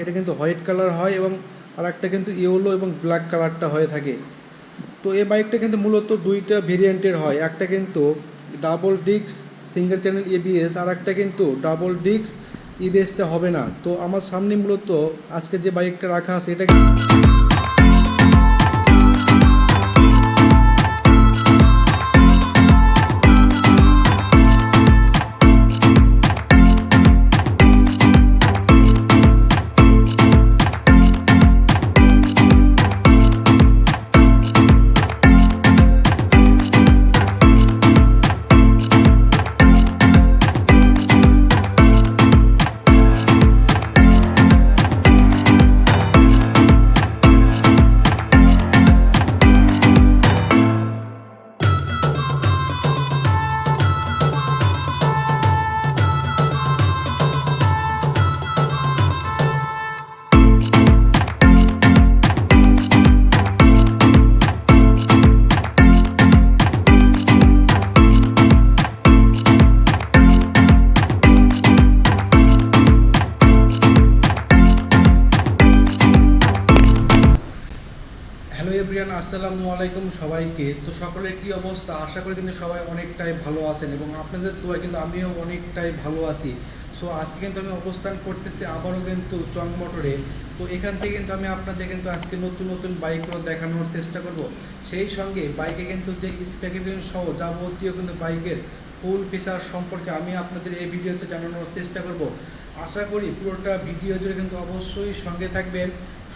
এটা কিন্তু white colour হয় এবং আর একটা কিন্তু ইয়েলো এবং ব্ল্যাক কালারটা হয়ে থাকে। তো এই বাইকটা কিন্তু মূলত দুইটা ভেরিয়েন্টের হয়। একটা কিন্তু ডাবল ডিক্স সিঙ্গেল চ্যানেল এবিএস আর একটা কিন্তু ডাবল ডিক্স ইবিএসটা হবে না। তো আমার সামনে মূলত আজকে যে বাইকটা রাখা আছে, এটা আসসালামু আলাইকুম সবাইকে। তো সকলের কি অবস্থা? আশা করি কিন্তু সবাই অনেকটাই ভালো আছেন এবং আপনাদের তো কিন্তু আমিও অনেকটাই ভালো আছি। সো আজকে কিন্তু আমি অবস্থান করতেছি আবারও কিন্তু চং মোটরে তো এখান থেকে কিন্তু আমি আপনাদের কিন্তু আজকে নতুন নতুন বাইকগুলো দেখানোর চেষ্টা করব। সেই সঙ্গে বাইকে কিন্তু যে স্পেকিফিকেশন সহ যাবতীয় কিন্তু বাইকের ফুল ফিচার সম্পর্কে আমি আপনাদের এই ভিডিওতে জানানোর চেষ্টা করব। আশা করি পুরোটা ভিডিও জুড়ে কিন্তু অবশ্যই সঙ্গে থাকবেন।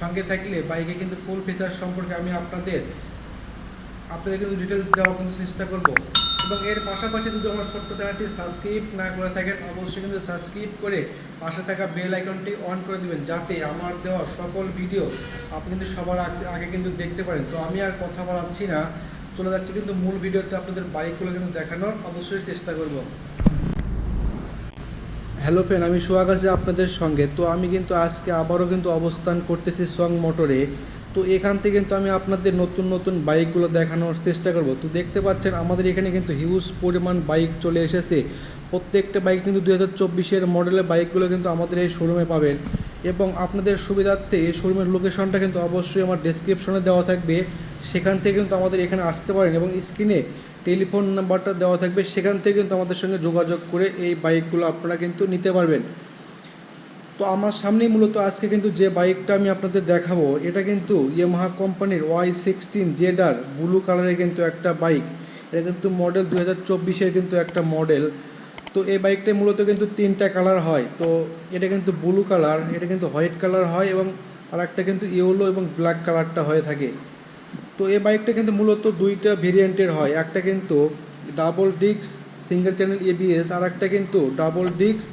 সঙ্গে থাকলে বাইকে কিন্তু ফুল ফিচার সম্পর্কে আমি আপনাদের আপনাদের কিন্তু ডিটেলস দেওয়ার কিন্তু চেষ্টা করব। এবং এর পাশাপাশি যদি আমার ছোট্ট চ্যানেলটি সাবস্ক্রাইব না করে থাকেন, অবশ্যই কিন্তু সাবস্ক্রাইব করে পাশে থাকা বেল আইকনটি অন করে দেবেন, যাতে আমার দেওয়া সকল ভিডিও আপনি কিন্তু সবার আগে কিন্তু দেখতে পারেন। তো আমি আর কথা বলাচ্ছি না। চলে যাচ্ছি কিন্তু মূল ভিডিওতে আপনাদের বাইকগুলো কিন্তু দেখানোর। অবশ্যই চেষ্টা করব। হ্যালো ফ্রেন্ড আমি সোহাগ আছি আপনাদের সঙ্গে। তো আমি কিন্তু আজকে আবারও কিন্তু অবস্থান করতেছি সং মোটরে তো এখান থেকে কিন্তু আমি আপনাদের নতুন নতুন বাইকগুলো দেখানোর চেষ্টা করব। তো দেখতে পাচ্ছেন, আমাদের এখানে কিন্তু হিউজ পরিমাণ বাইক চলে এসেছে। প্রত্যেকটা বাইক কিন্তু দু হাজার চব্বিশের মডেলের বাইকগুলো কিন্তু আমাদের এই শোরুমে পাবেন। এবং আপনাদের সুবিধার্থে এই শোরুমের লোকেশনটা কিন্তু অবশ্যই আমার ডেসক্রিপশনে দেওয়া থাকবে। সেখান থেকে কিন্তু আমাদের এখানে আসতে পারেন এবং স্ক্রিনে টেলিফোন নাম্বারটা দেওয়া থাকবে, সেখান থেকে কিন্তু আমাদের সঙ্গে যোগাযোগ করে এই বাইকগুলো আপনারা কিন্তু নিতে পারবেন। তো আমার সামনেই মূলত আজকে কিন্তু যে বাইকটা আমি আপনাদের দেখাবো, এটা কিন্তু ইয়ামাহা কোম্পানির ওয়াই সিক্সটিন জেডার ব্লু কালারের কিন্তু একটা বাইক। এটা কিন্তু মডেল দু হাজার কিন্তু একটা মডেল তো এই বাইকটা মূলত কিন্তু তিনটা কালার হয়। তো এটা কিন্তু ব্লু কালার এটা কিন্তু হোয়াইট কালার হয় এবং আর একটা কিন্তু ইয়েলো এবং ব্ল্যাক কালারটা হয়ে থাকে। তো এই বাইকটা কিন্তু মূলত দুইটা ভেরিয়েন্টের হয়। একটা কিন্তু ডাবল ডিক্স সিঙ্গেল চ্যানেল এবিএস আর একটা কিন্তু ডাবল ডিক্স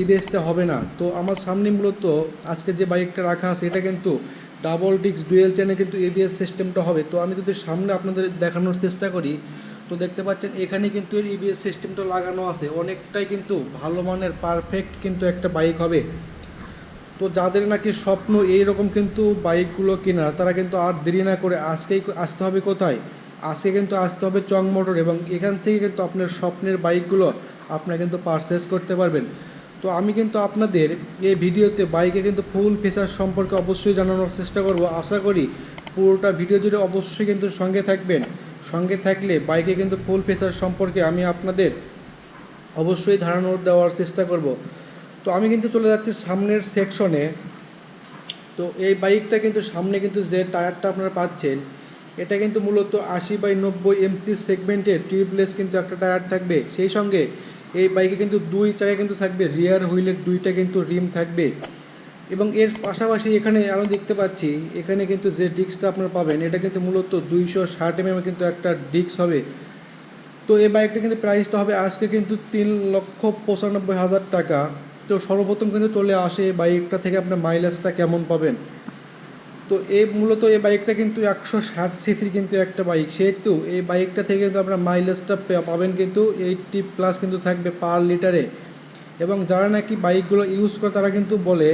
ইবিএসটা হবে না। তো আমার সামনে মূলত আজকে যে বাইকটা রাখা আছে, এটা কিন্তু ডাবল ডিক্স ডুয়েল চ্যানেল কিন্তু এবিএস সিস্টেমটা হবে। তো আমি যদি সামনে আপনাদের দেখানোর চেষ্টা করি, তো দেখতে পাচ্ছেন এখানে কিন্তু এর ইবিএস সিস্টেমটা লাগানো আছে। অনেকটাই কিন্তু ভালো মানের পারফেক্ট কিন্তু একটা বাইক হবে। তো যাদের নাকি স্বপ্ন এইরকম কিন্তু বাইকগুলো কেনা, তারা কিন্তু আর দেরি না করে আজকেই আসতে হবে কোথায়? আজকে কিন্তু আসতে হবে চং মোটর এবং এখান থেকে কিন্তু আপনার স্বপ্নের বাইকগুলো আপনারা কিন্তু পারচেস করতে পারবেন। তো আমি কিন্তু আপনাদের এই ভিডিওতে বাইকে কিন্তু ফুল ফিচার সম্পর্কে অবশ্যই জানানোর চেষ্টা করব। আশা করি পুরোটা ভিডিও জুড়ে অবশ্যই কিন্তু সঙ্গে থাকবেন। সঙ্গে থাকলে বাইকে কিন্তু ফুল ফিচার সম্পর্কে আমি আপনাদের অবশ্যই ধারণা দেওয়ার চেষ্টা করব। তো আমি কিন্তু চলে যাচ্ছি সামনের সেকশনে তো এই বাইকটা কিন্তু সামনে কিন্তু যে টায়ারটা আপনারা পাচ্ছেন, এটা কিন্তু মূলত আশি বাই নব্বই এমসি সেগমেন্টের টিউবলেস কিন্তু একটা টায়ার থাকবে। সেই সঙ্গে এই বাইকে কিন্তু দুই চাকায় কিন্তু থাকবে রিয়ার হুইলের দুইটা কিন্তু রিম থাকবে। এবং এর পাশাপাশি এখানে আমি দেখতে পাচ্ছি, এখানে কিন্তু যে ডিস্কটা আপনারা পাবেন, এটা কিন্তু মূলত দুইশো ষাট এমএম কিন্তু একটা ডিস্ক হবে। তো এই বাইকটা কিন্তু প্রাইসটা হবে আজকে কিন্তু তিন লক্ষ পঁচানব্বই হাজার টাকা। তো সর্বপ্রথম কিন্তু চলে আসে এই বাইকটা থেকে আপনার মাইলেজটা কেমন পাবেন। তো এই মূলত এই বাইকটা কিন্তু একশো ষাট সিসির কিন্তু একটা বাইক সেহেতু এই বাইকটা থেকে কিন্তু আপনার মাইলেজটা পাবেন কিন্তু এইটটি প্লাস কিন্তু থাকবে পার লিটারে এবং যারা নাকি বাইকগুলো ইউজ করে, তারা কিন্তু বলে,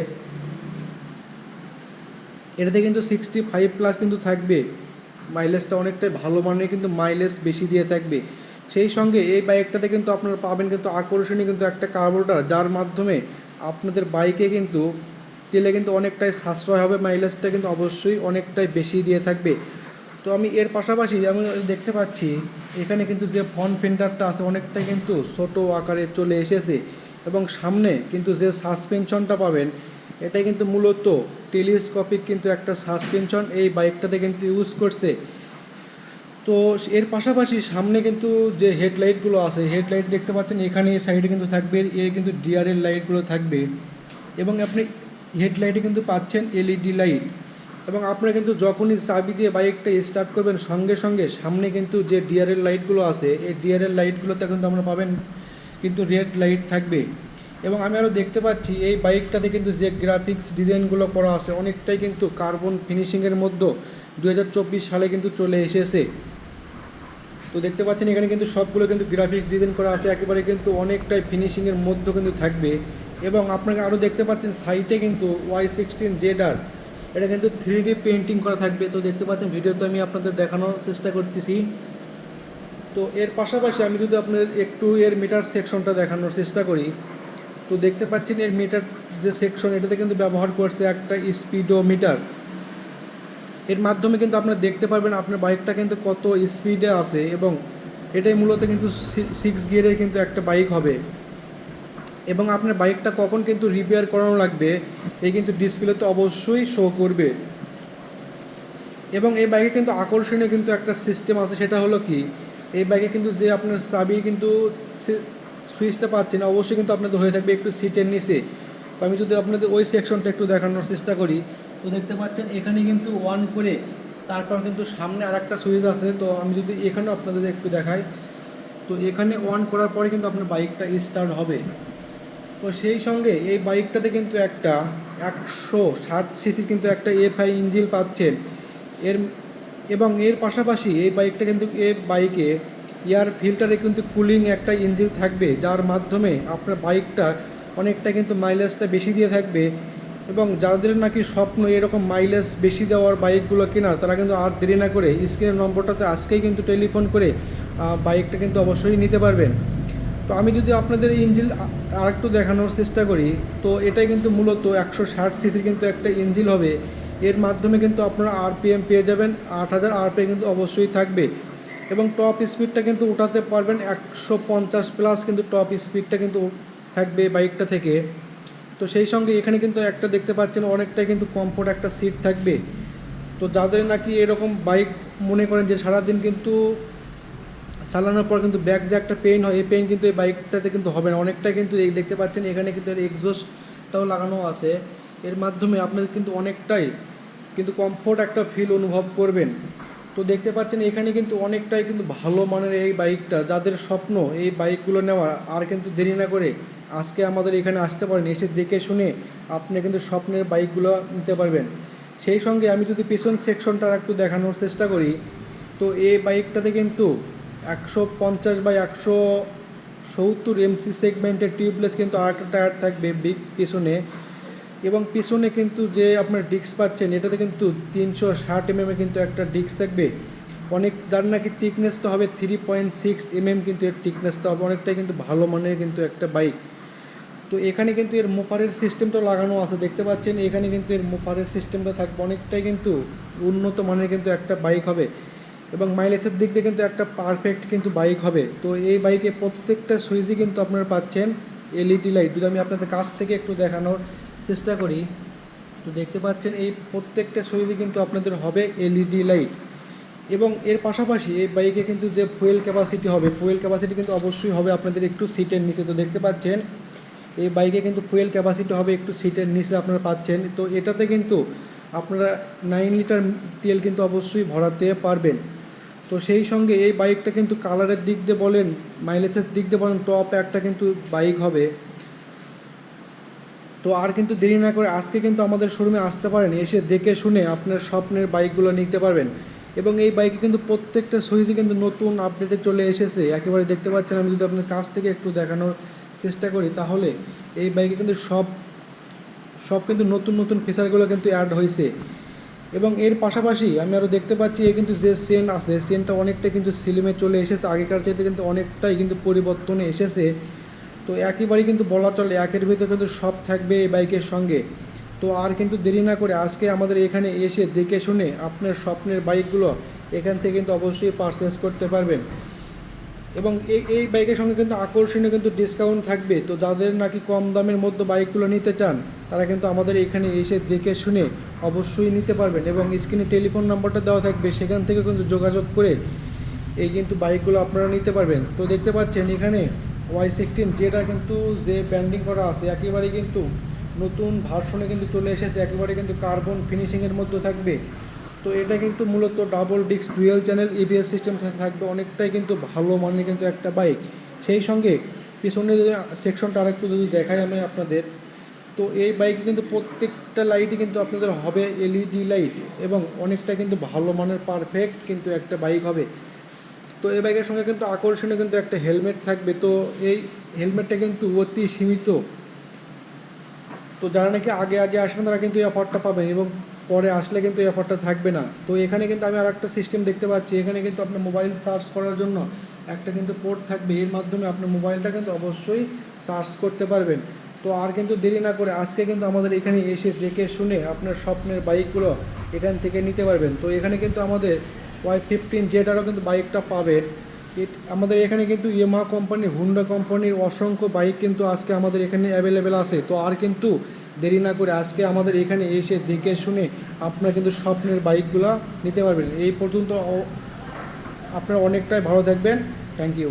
এটাতে কিন্তু সিক্সটি ফাইভ প্লাস কিন্তু থাকবে। মাইলেজটা অনেকটাই ভালো মানের কিন্তু মাইলেজ বেশি দিয়ে থাকবে। সেই সঙ্গে এই বাইকটাতে কিন্তু আপনারা পাবেন কিন্তু আকর্ষণীয় কিন্তু একটা কার্বোরেটর যার মাধ্যমে আপনাদের বাইকে কিন্তু তেলে কিন্তু অনেকটাই সাশ্রয় হবে মাইলেজটা কিন্তু অবশ্যই অনেকটাই বেশি দিয়ে থাকবে। তো আমি এর পাশাপাশি আমি দেখতে পাচ্ছি, এখানে কিন্তু যে ফ্রন্ট ফেন্ডারটা আছে অনেকটাই কিন্তু ছোটো আকারে চলে এসেছে এবং সামনে কিন্তু যে সাসপেনশনটা পাবেন এটা কিন্তু মূলত টেলিস্কোপিক কিন্তু একটা সাসপেনশন এই বাইকটাতে কিন্তু ইউজ করছে। তো এর পাশাপাশি সামনে কিন্তু যে হেডলাইটগুলো আছে হেডলাইট দেখতে পাচ্ছেন, এখানে সাইডে কিন্তু থাকবে এর কিন্তু ডিআরএল লাইটগুলো থাকবে এবং আপনি হেডলাইটে কিন্তু পাচ্ছেন এলইডি লাইট এবং আপনারা কিন্তু যখনই চাবি দিয়ে বাইকটা স্টার্ট করবেন, সঙ্গে সঙ্গে সামনে কিন্তু যে ডিআরএল লাইটগুলো আছে, এই ডিআরএল লাইটগুলোতে কিন্তু আমরা পাবেন কিন্তু রেড লাইট থাকবে এবং আমি আরও দেখতে পাচ্ছি, এই বাইকটাতে কিন্তু যে গ্রাফিক্স ডিজাইনগুলো করা আছে, অনেকটাই কিন্তু কার্বন ফিনিশিংয়ের মধ্যে দু হাজার চব্বিশ সালে কিন্তু চলে এসেছে। তো দেখতে পাচ্ছেন এখানে কিন্তু সবগুলো কিন্তু গ্রাফিক্স ডিজাইন করা আছে, একেবারে কিন্তু অনেকটাই ফিনিশিংয়ের মধ্যে কিন্তু থাকবে। এবং আপনাকে আরও দেখতে পাচ্ছেন সাইটে কিন্তু ওয়াই সিক্সটিন জেড আর এটা কিন্তু থ্রি ডি পেন্টিং করা থাকবে। তো দেখতে পাচ্ছেন ভিডিওতে আমি আপনাদের দেখানোর চেষ্টা করতেছি। তো এর পাশাপাশি আমি যদি আপনাদের একটু এর মিটার সেকশনটা দেখানোর চেষ্টা করি, তো দেখতে পাচ্ছেন এর মিটার যে সেকশন এটাতে কিন্তু ব্যবহার করছে একটা স্পিডো মিটার এর মাধ্যমে কিন্তু আপনারা দেখতে পারবেন আপনার বাইকটা কিন্তু কত স্পিডে আছে এবং এটাই মূলত কিন্তু সিক্স গিয়ারের কিন্তু একটা বাইক হবে। এবং আপনার বাইকটা কখন কিন্তু রিপেয়ার করানো লাগবে, এই কিন্তু ডিসপ্লেতে অবশ্যই শো করবে। এবং এই বাইকে কিন্তু আকর্ষণীয় কিন্তু একটা সিস্টেম আছে, সেটা হলো কি, এই বাইকে কিন্তু যে আপনার চাবি কিন্তু সুইচটা পাচ্ছেন, অবশ্যই কিন্তু আপনাদের হয়ে থাকবে একটু সিটের নিচে। আমি যদি আপনাদের ওই সেকশনটা একটু দেখানোর চেষ্টা করি তো দেখতে পাচ্ছেন, এখানে কিন্তু অন করে তারপর কিন্তু সামনে আর একটা সুইচ আছে। তো আমি যদি এখানেও আপনাদের একটু দেখাই, তো এখানে অন করার পরে কিন্তু আপনার বাইকটা স্টার্ট হবে। তো সেই সঙ্গে এই বাইকটাতে কিন্তু একটা একশো ষাট সিসির কিন্তু একটা এফআই ইঞ্জিন পাচ্ছেন। এর, এবং এর পাশাপাশি এই বাইকটা কিন্তু এই বাইকে এয়ার ফিল্টারে কিন্তু কুলিং একটা ইঞ্জিন থাকবে, যার মাধ্যমে আপনার বাইকটা অনেকটা কিন্তু মাইলেজটা বেশি দিয়ে থাকবে। এবং যাদের নাকি স্বপ্ন এরকম মাইলেজ বেশি দেওয়ার বাইকগুলো কেনার, তারা কিন্তু আর দেরি না করে স্ক্রিনের নম্বরটাতে আজকেই কিন্তু টেলিফোন করে বাইকটা কিন্তু অবশ্যই নিতে পারবেন। তো আমি যদি আপনাদের ইঞ্জিন আর একটু দেখানোর চেষ্টা করি, তো এটাই কিন্তু মূলত একশো ষাট সিসির কিন্তু একটা ইঞ্জিল হবে। এর মাধ্যমে কিন্তু আপনারা আরপিএম পেয়ে যাবেন, আট হাজার আরপিএম কিন্তু অবশ্যই থাকবে। এবং টপ স্পিডটা কিন্তু উঠাতে পারবেন একশো পঞ্চাশ প্লাস কিন্তু টপ স্পিডটা কিন্তু থাকবে বাইকটা থেকে। তো সেই সঙ্গে এখানে কিন্তু একটা দেখতে পাচ্ছেন, অনেকটাই কিন্তু কমফোর্ট একটা সিট থাকবে। তো যাদের নাকি এরকম বাইক মনে করেন যে সারাদিন কিন্তু চালানোর পর কিন্তু ব্যাক যে একটা পেইন হয়, এই পেন কিন্তু এই বাইকটাতে কিন্তু হবে না। অনেকটাই কিন্তু এই দেখতে পাচ্ছেন, এখানে কিন্তু এর এক্সজস্টটাও লাগানো আছে। এর মাধ্যমে আপনাদের কিন্তু অনেকটাই কিন্তু কমফোর্ট একটা ফিল অনুভব করবেন। তো দেখতে পাচ্ছেন, এখানে কিন্তু অনেকটাই কিন্তু ভালো মানের এই বাইকটা যাদের স্বপ্ন এই বাইকগুলো নেওয়ার, আর কিন্তু দেরি না করে আজকে আমাদের এখানে আসতে পারেন। এসে দেখে শুনে আপনি কিন্তু স্বপ্নের বাইকগুলো নিতে পারবেন। সেই সঙ্গে আমি যদি পিছন সেকশনটা একটু দেখানোর চেষ্টা করি, তো এই বাইকটাতে কিন্তু একশো পঞ্চাশ বাই একশো সত্তর এমসি সেগমেন্টের টিউবলেস কিন্তু আরেকটা টায়ার থাকবে বি- পিছনে। এবং পিছনে কিন্তু যে আপনার ডিস্ক পাচ্ছেন, এটাতে কিন্তু তিনশো ষাট এম কিন্তু একটা ডিস্ক থাকবে। অনেক, যার নাকি থিকনেসটা হবে থ্রি পয়েন্ট সিক্স এমএম কিন্তু এর থিকনেসটা হবে। অনেকটাই কিন্তু ভালো মানের কিন্তু একটা বাইক তো এখানে কিন্তু এর মুফারের সিস্টেমটা লাগানো আছে। দেখতে পাচ্ছেন, এখানে কিন্তু এর মুফারের সিস্টেমটা থাকবে। অনেকটাই কিন্তু উন্নত মানের কিন্তু একটা বাইক হবে। এবং মাইলেজের দিক দিয়ে কিন্তু একটা পারফেক্ট কিন্তু বাইক হবে। তো এই বাইকে প্রত্যেকটা সুইচই কিন্তু আপনারা পাচ্ছেন এলইডি লাইট যদি আমি আপনাদের কাছ থেকে একটু দেখানোর চেষ্টা করি, তো দেখতে পাচ্ছেন এই প্রত্যেকটা সুইচই কিন্তু আপনাদের হবে এলইডি লাইট এবং এর পাশাপাশি এই বাইকে কিন্তু যে ফুয়েল ক্যাপাসিটি হবে ফুয়েল ক্যাপাসিটি কিন্তু অবশ্যই হবে আপনাদের একটু সিটের নিচে। তো দেখতে পাচ্ছেন এই বাইকে কিন্তু ফুয়েল ক্যাপাসিটি হবে একটু সিটের নিচে আপনারা পাচ্ছেন। তো এটাতে কিন্তু আপনারা নাইন লিটার তেল কিন্তু অবশ্যই ভরাতে পারবেন। তো সেই সঙ্গে এই বাইকটা কিন্তু কালারের দিক দিয়ে বলেন মাইলেজের দিক দিয়ে বলেন টপ একটা কিন্তু বাইক হবে। তো আর কিন্তু দেরি না করে আজকে কিন্তু আমাদের শোরুমে আসতে পারেন, এসে দেখে শুনে আপনার স্বপ্নের বাইকগুলো নিতে পারবেন। এবং এই বাইকে কিন্তু প্রত্যেকটা সুইচে কিন্তু নতুন আপডেটে চলে এসেছে। একেবারে দেখতে পাচ্ছেন, আমি যদি আপনার কাছ থেকে একটু দেখানোর চেষ্টা করি, তাহলে এই বাইকে কিন্তু সব সব কিন্তু নতুন নতুন ফিচারগুলো কিন্তু অ্যাড হয়েছে এবং এর পাশাপাশি আমি আরও দেখতে পাচ্ছি, এ কিন্তু যে সেন্ট আছে সেন্টটা অনেকটা কিন্তু সিলিমে চলে এসেছে। আগেকার চাইতে কিন্তু অনেকটাই কিন্তু পরিবর্তনে এসেছে। তো একেবারেই কিন্তু বলা চলে, একের ভিতরে কিন্তু সব থাকবে এই বাইকের সঙ্গে। তো আর কিন্তু দেরি না করে আজকে আমাদের এখানে এসে দেখে শুনে আপনার স্বপ্নের বাইকগুলো এখান থেকে কিন্তু অবশ্যই পারচেস করতে পারবেন। এবং এই এই বাইকের সঙ্গে কিন্তু আকর্ষণীয় কিন্তু ডিসকাউন্ট থাকবে। তো যাদের নাকি কম দামের মধ্যে বাইকগুলো নিতে চান, তারা কিন্তু আমাদের এখানে এসে দেখে শুনে অবশ্যই নিতে পারবেন এবং স্ক্রিনে টেলিফোন নাম্বারটা দেওয়া থাকবে, সেখান থেকে কিন্তু যোগাযোগ করে এই কিন্তু বাইকগুলো আপনারা নিতে পারবেন। তো দেখতে পাচ্ছেন এখানে ওয়াই সিক্সটিন যেটা কিন্তু যে ব্যান্ডিং করা আছে, একেবারে কিন্তু নতুন ভার্সনে কিন্তু চলে এসেছে, একেবারে কিন্তু কার্বন ফিনিশিংয়ের মধ্যে থাকবে। তো এটা কিন্তু মূলত double disc dual channel EBS system থাকবে, অনেকটাই কিন্তু ভালো মানের কিন্তু একটা বাইক সেই সঙ্গে পিছনে সেকশনটা আরেকটু যদি দেখাই আমি আপনাদের, তো এই বাইকে কিন্তু প্রত্যেকটা লাইটই কিন্তু আপনাদের হবে এলইডি লাইট এবং অনেকটা কিন্তু ভালো মানের পারফেক্ট কিন্তু একটা বাইক হবে। তো এই বাইকের সঙ্গে কিন্তু আকর্ষণীয় কিন্তু একটা হেলমেট থাকবে। তো এই হেলমেটটা কিন্তু অতি সীমিত। তো যারা নাকি আগে আগে আসবেন তারা কিন্তু এই অফারটা পাবেন এবং পরে আসলে কিন্তু এই অফারটা থাকবে না। তো এখানে কিন্তু আমি আর একটা সিস্টেম দেখতে পাচ্ছি। এখানে কিন্তু আপনার মোবাইল সার্চ করার জন্য একটা কিন্তু পোর্ট থাকবে। এর মাধ্যমে আপনার মোবাইলটা কিন্তু অবশ্যই সার্চ করতে পারবেন। তো আর কিন্তু দেরি না করে আজকে কিন্তু আমাদের এখানে এসে দেখে শুনে আপনার স্বপ্নের বাইকগুলো এখান থেকে নিতে পারবেন। তো এখানে কিন্তু আমাদের ওয়াই ফিফটিন জেটারও কিন্তু বাইকটা পাবেন আমাদের এখানে কিন্তু ইয়েমা কোম্পানি হুন্ডা কোম্পানির অসংখ্য বাইক কিন্তু আজকে আমাদের এখানে অ্যাভেলেবেল আছে। তো আর কিন্তু দেরি না করে আজকে আমাদের এখানে এসে দেখে শুনে আপনারা কিন্তু স্বপ্নের বাইকগুলো নিতে পারবেন। এই পর্যন্ত আপনারা অনেকটাই ভালো থাকবেন। Thank you